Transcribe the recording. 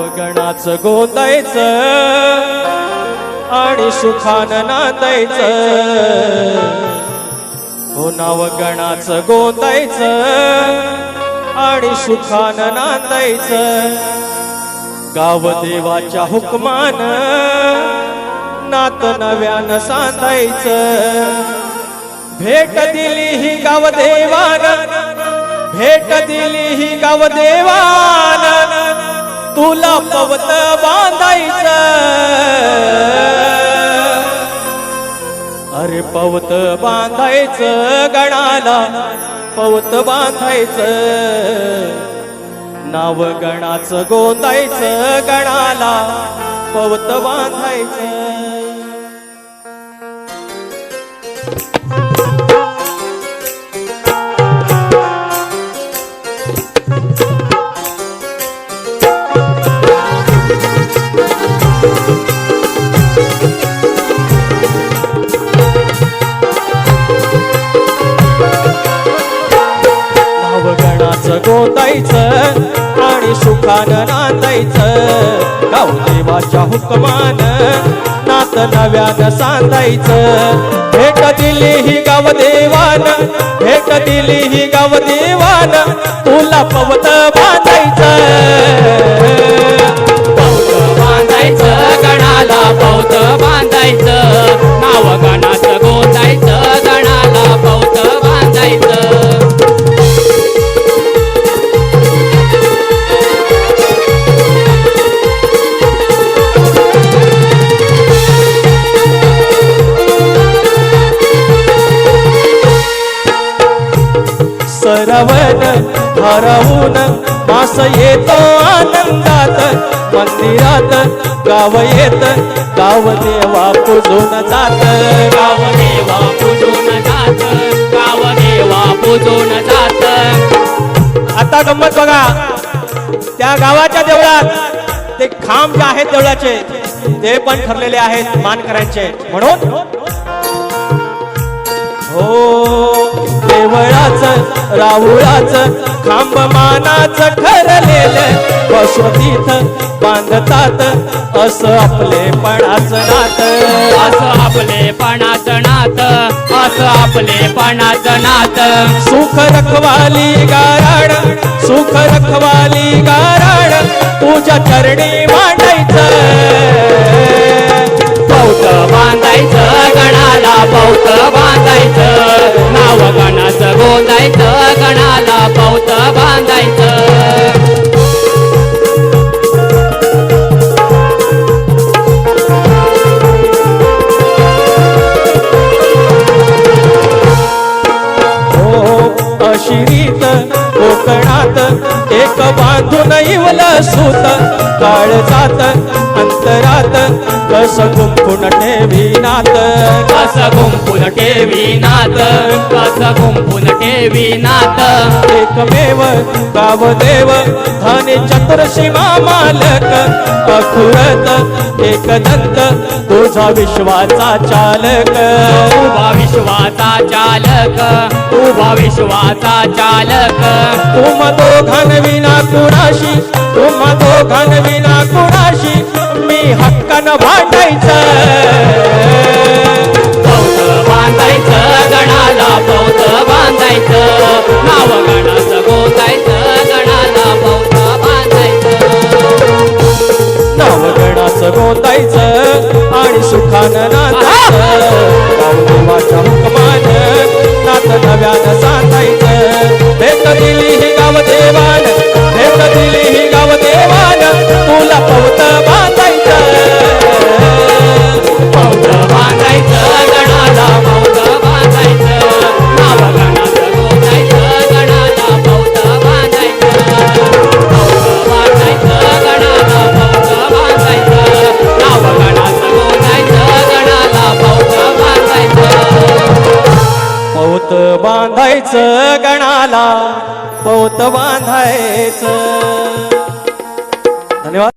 गणाचं गोंदायचं आणि सुखान नांदायचं. हो नाव गणाचं आणि सुखान नांदायचं. गाव देवाच्या हुकमान नात नव्यान सांधायचं भेट दिली ही गाव देवान भेट दिली ही गाव तुला पवत बांधायचं. अरे पवत बांधायचं गणाला पवत बांधायचं. नाव गणाचं गोंदायचं गणाला पवत बांधायचं. गणाचं आणि सुखानं नांदायचं. गाव देवाच्या हुकमान नात नव्यानं सांधायचं भेट दिली ही गाव देवान भेट दिली ही गाव देवान तुला पवत बांधायचं. सरवण हरवून मास येतो आनंदात. मंदिरात गाव येत गाव देवा पुजून जात. गाव देवा पूजून जात गाव देवा पूजून जात. आता गंमत बघा त्या गावाच्या देवळात ते खांब जे आहेत देवळाचे ते पण ठरलेले आहेत मानकऱ्यांचे. म्हणून? हो देवळाच राहुळाच खांब मानाच ठरलेलं बसवतीत बांधतात असं आपलेपणाच नात. असं आपले पणाचं नात असं आपले पणाचं नात. सुख रखवाली गाराड सुख रखवाली गाराड तुझ्या चरणी मांडायचं. पौत बांधायचं गणाला पौत बांधायचं नाव गणाचं गोंदायचं गणाला पावत बांधायचं. हो, हो कोकणात एक बांधून इवल सूत. काळ जात अंतरात कस गुंफून ठेवी नात? कस गुंफून ठेवी नात? कस गुंफून ठेवी नात? एकमेव गावदेव धने चतुर्शिमा मालक अखुरत एकदंत तुझा विश्वाचा चालक. उभा विश्वाचा चालक उभा विश्वाचा चालक. तुम दोघान विना कुणाशी तुम दोघान विना कुणाशी हक्कानं भांडायचं. बांधायचं गणाला पौत बांधायचं नाव गणा बांधायचं गणाला पोत बांधायचं. धन्यवाद.